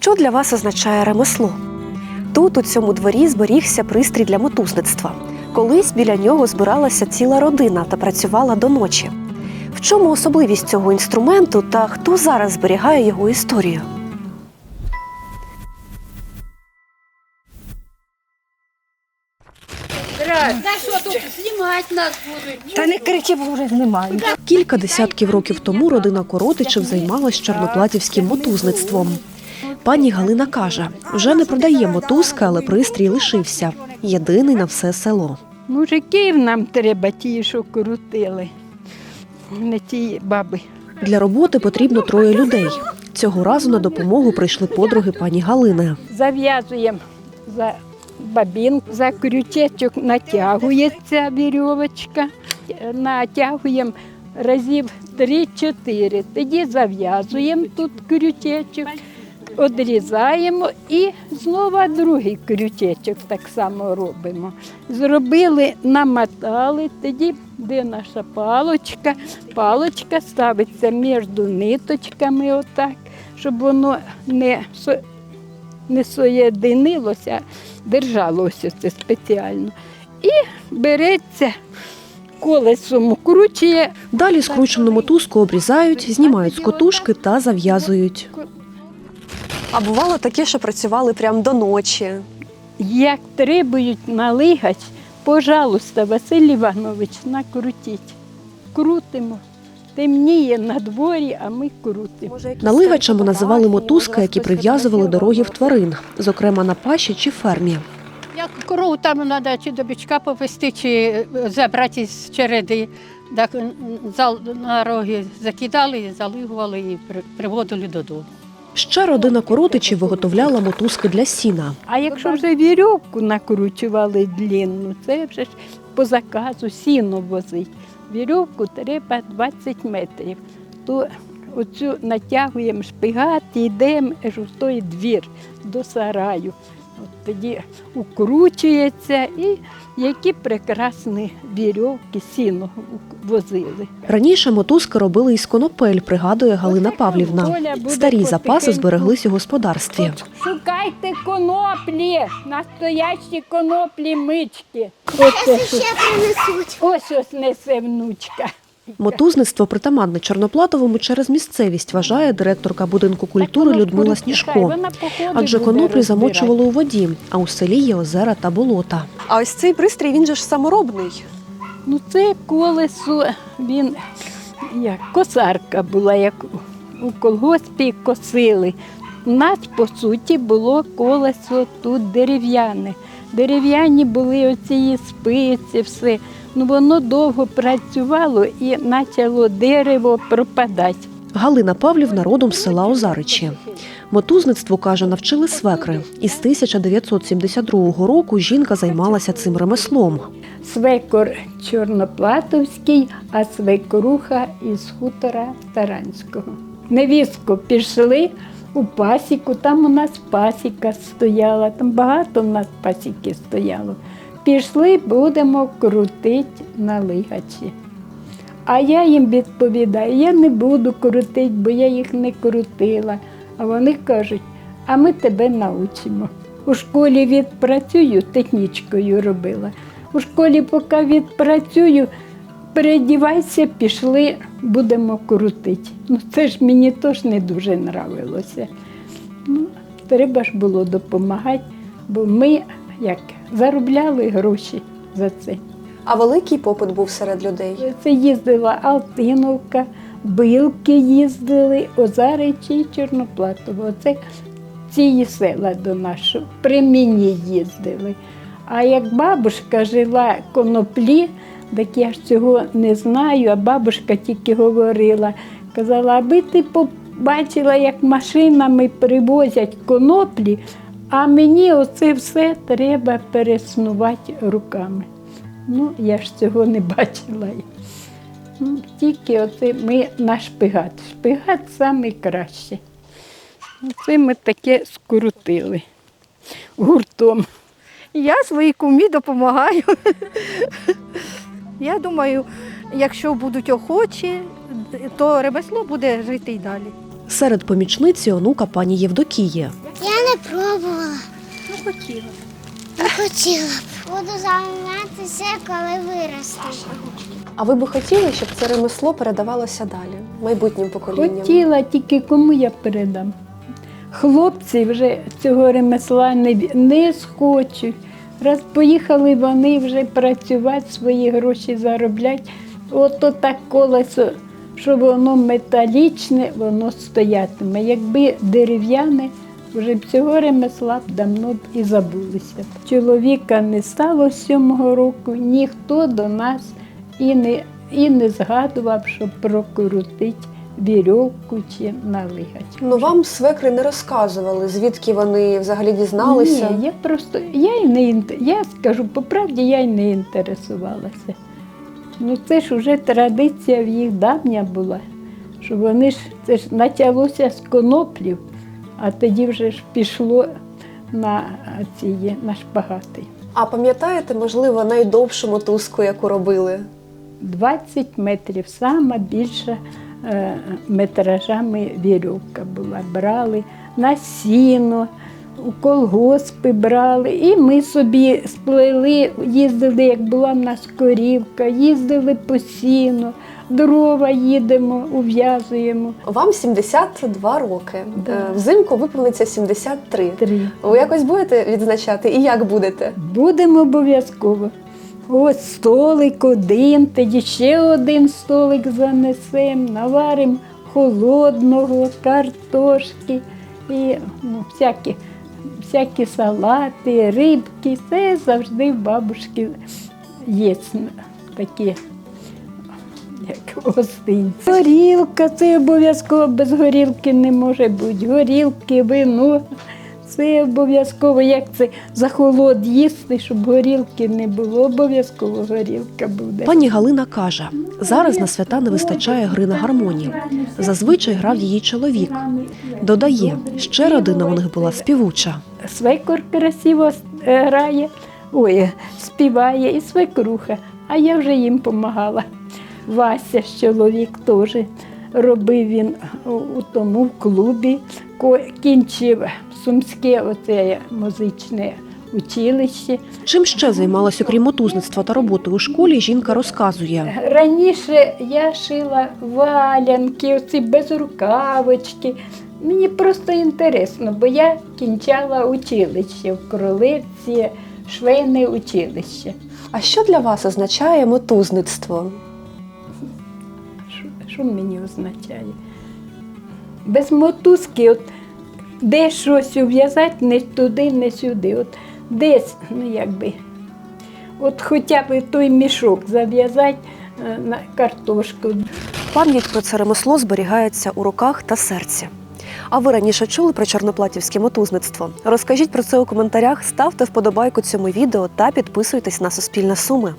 Що для вас означає ремесло? Тут, у цьому дворі, зберігся пристрій для мотузництва. Колись біля нього збиралася ціла родина та працювала до ночі. В чому особливість цього інструменту та хто зараз зберігає його історію? Та що тут знімати нас будуть? Та не кричи, бо вже знімаю. Кілька десятків років тому родина Коротичів займалась чорноплатівським мотузництвом. Пані Галина каже, вже не продає мотузки, але пристрій лишився. Єдиний на все село. Мужиків нам треба ті, що крутили. Не ті баби. Для роботи потрібно троє людей. Цього разу на допомогу прийшли подруги пані Галини. Зав'язуємо за бабін, за крючечок натягується вірьовочка, натягуємо разів 3-4. Тоді зав'язуємо тут крючечок, одрізаємо і знову другий крючечок так само робимо. Зробили, намотали, тоді де наша палочка. Палочка ставиться між ниточками, отак, щоб воно не не соєдинилося, держалося це спеціально. І береться колесом укручує. Далі скручену мотузку обрізають, знімають з котушки та зав'язують. А бувало таке, що працювали прямо до ночі. Як требують налигач, пожалуйста, Василь Іванович, накрутіть. Крутимо. Темніє на дворі, а ми крутимо. Налигачами називали мотузки, які прив'язували до рогів тварин, зокрема на паші чи фермі. Як корову там треба чи до бичка повести, чи е, забрати з череди. Так зал на роги закидали, залигували і приводили додому. Ще родина Коротичів виготовляла мотузки для сіна. А якщо вже вірьовку накручували длінну, це вже ж по заказу сіно возить. Вірьовку треба 20 метрів. То оцю натягуємо шпигат і йдемо той двір до сараю. От тоді укручується і які прекрасні вірьовки сіно возили. Раніше мотузки робили із конопель, пригадує Галина Павлівна. Старі запаси збереглись у господарстві. Шукайте коноплі, настоящі коноплі мички. Ось ось несе внучка. Мотузництво притаманне Чорноплатовому через місцевість, вважає директорка будинку культури Людмила Сніжко. Адже коноплі замочували у воді, а у селі є озера та болота. А ось цей пристрій він же ж саморобний. Ну це колесо, він як косарка була, як у колгоспі косили. У нас, по суті, було колесо тут дерев'яне. Дерев'яні були оці спиці, все. Ну воно довго працювало і почало дерево пропадати. Галина Павлівна родом з села Озаричі. Мотузництву, каже, навчили свекри. Із 1972 року жінка займалася цим ремеслом. Свекор Чорноплатовський, а свекруха із хутора Таранського. Невістку пішли у пасіку, там у нас пасіка стояла, там багато в нас пасіки стояло. Пішли, будемо крутити на лигачі. А я їм відповідаю, я не буду крутити, бо я їх не крутила. А вони кажуть, а ми тебе научимо. У школі відпрацюю, технічкою робила. У школі, поки відпрацюю, передівайся, пішли, будемо крутити. Ну, це ж мені теж не дуже нравилося. Ну, треба ж було допомагати, бо ми як заробляли гроші за це. А великий попит був серед людей. Це їздила Алтиновка, Билки їздили, Озаричі і Чорноплатово. Це ці села до нашого. При мені їздили. А як бабушка жила коноплі, так я ж цього не знаю, а бабушка тільки говорила, казала, аби ти побачила, як машинами привозять коноплі, а мені оце все треба переснувати руками. Ну, я ж цього не бачила. Ну, тільки оце ми на шпигат. Шпигат найкраще. Це ми таке скрутили гуртом. Я своїй кумі допомагаю. Я думаю, якщо будуть охочі, то ремесло буде жити й далі. Серед помічниць і онука пані Євдокії. Я не пробувала, Ну, хотіла. не хотіла б. Буду займатися, коли виросту. А ви би хотіли, щоб це ремесло передавалося далі, майбутнім поколінням? Хотіла, тільки кому я передам. Хлопці вже цього ремесла не, не схочуть. Раз поїхали вони вже працювати, свої гроші заробляти. Ото так колесо, що воно металічне, воно стоятиме. Якби дерев'яне, вже б цього ремесла б давно б і забулися. Чоловіка не стало сьомого року, ніхто до нас і не, і не згадував, щоб прокрутити вірьовку чи налигати. Ну вам свекри не розказували, звідки вони взагалі дізналися. Ні, я просто я й не я скажу по правді, я й не інтересувалася. Ну це ж вже традиція в їх давня була, що вони ж це ж почалося з коноплів, а тоді вже ж пішло на ці на шпагати. А пам'ятаєте, можливо, найдовшу мотузку, яку робили? 20 метрів, сама більша е, метражами вірьовка була. Брали на сіно, у колгоспи брали. І ми собі сплели, їздили, як була в нас корівка, їздили по сіну, дрова їдемо, ув'язуємо. Вам 72 роки. Да. Е, Взимку виповниться 73. Три. Ви якось будете відзначати і як будете? Будемо обов'язково. Ось столик один, тоді ще один столик занесемо, наваримо холодного, картошки і ну, всякі, всякі салати, рибки. Це завжди в бабушки є такі. Як гостинці. Горілка, це обов'язково без горілки не може бути. Горілки, вино. Це обов'язково, як це за холод їсти, щоб горілки не було. Обов'язково горілка буде. Пані Галина каже, зараз на свята не вистачає гри на гармонії. Зазвичай грав її чоловік. Додає, ще родина у них була співуча. Свекор красиво е, грає, ой, співає і свекруха, а я вже їм допомагала. Вася чоловік теж робив він у, тому в клубі, кінчив сумське оце музичне училище. Чим ще займалась, окрім мотузництва та роботи у школі, жінка розказує. Раніше я шила валянки, оці безрукавочки. Мені просто інтересно, бо я кінчала училище в Кролевці, швейне училище. А що для вас означає мотузництво? Що, що мені означає? Без мотузки, от, де щось ув'язати, не туди, не сюди. От, десь, ну якби, от хоча б той мішок зав'язати е, на картошку, Пам'ять про це ремесло зберігається у руках та серці. А ви раніше чули про чорноплатівське мотузництво? Розкажіть про це у коментарях, ставте вподобайку цьому відео та підписуйтесь на Суспільне Суми.